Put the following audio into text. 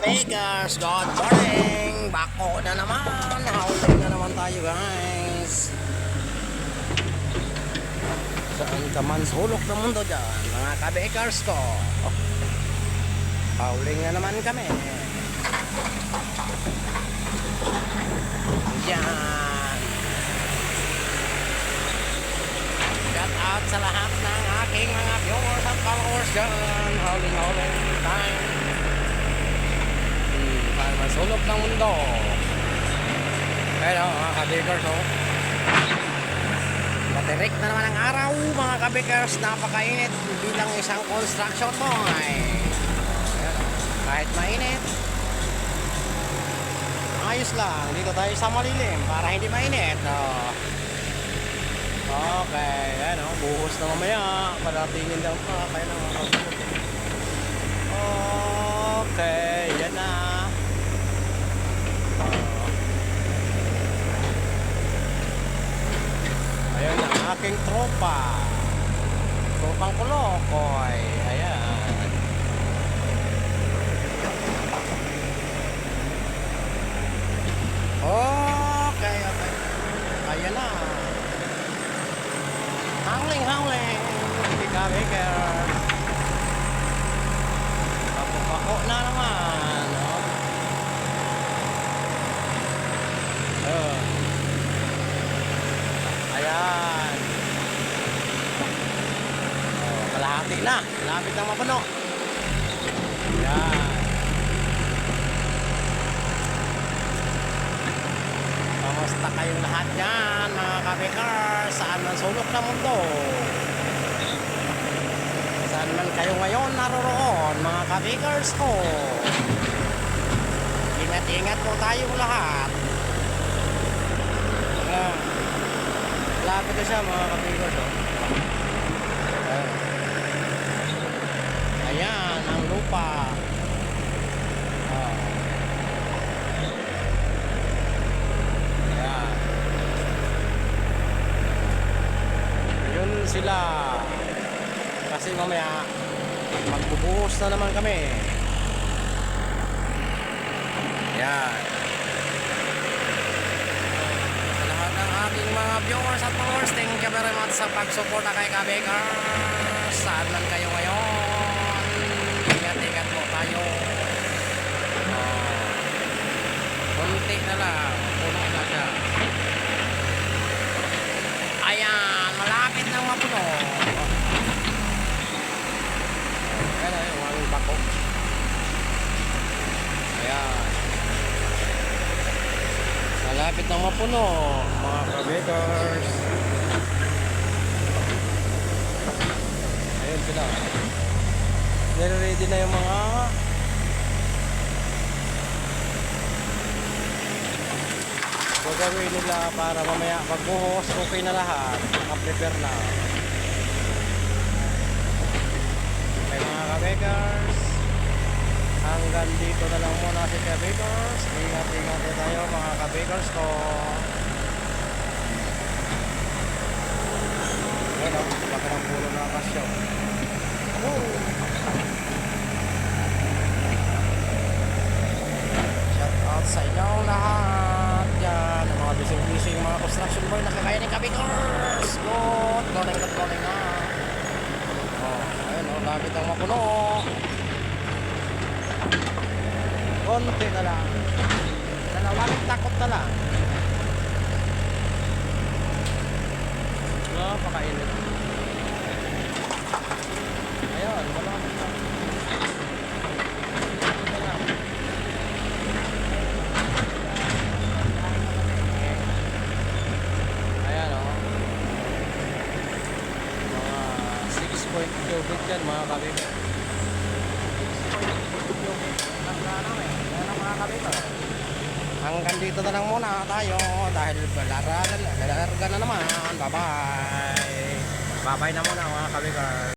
Bakers, good morning! Bako na naman! Howling na naman tayo guys! Saan ka man sulok ng mundo dyan, mga ka-bakers ko? Howling na naman kami! Yan! Shout out sa lahat ng aking mga viewers at followers dyan! Howling, howling time! Masulok ng mundo. Pero mga kabikers, oh. Matirik na naman ang araw, mga kabikers. Napakainit bilang isang construction boy. Kahit mainit, ayos lang. Dito tayo sa malilim para hindi mainit. Oh. Okay, ayan oh. Buhos na mamaya. Paratingin daw pa. Kaya na mga kabikers. Okay, yan na. Oh. Ayun na, aking tropa. Tropang kulokoy. Ayan. Okay, okay. Ayan na. Howling, howling. Bika, bika. Pako na naman. Oh. Oh. Ayan. Kalahati na. Lapit na mapuno. Ayan. Kamusta kayong lahat dyan, mga kabikers? Saan man sulok na mundo? Saan man kayo ngayon naroroon, mga kabikers ko? Ingat-ingat po tayong lahat. Ah, lapit na siya, mga kabikers. Oh. Ah. Ayan, ang lupa. Ah. Ayan. Yun sila. Kasi mamaya, magbubuhos na naman kami. Yan. Sa lahat ng ating mga viewers at followers, thank you very much sa pagsuporta kay Kabekers. Saan man kayo ngayon, tayo. Oh. Kunti na lang, puno na siya. Ayan, malapit nang mapuno. Ayan na yung aming bako. Ayan. Malapit nang mapuno, mga kabekers. Ayun sila. Nire-ready na yung mga gagawin nila para mamaya pagbuhos okay na lahat. Naka-prepare na. May mga kabekers. Hanggang dito na lang muna si kabekers. Ingat ingat tayo mga kabekers ko. Yan o baka ng pulo na kasyo. Oh. shout out sa inyong lahat dyan ang mga busy-busy mga construction boy nakakaya ng kabekers good galing na galing na oh, ayun o lapit ang mapuno konti na lang. Dalawang takot na lang. Napakainit ayun 6.2 cubic yan mga kabib. 6.2 cubic. Ano mga kabib ah. Hanggang dito na lang muna tayo dahil lalarga na naman. Bye-bye. Bye-bye na muna mga kabib.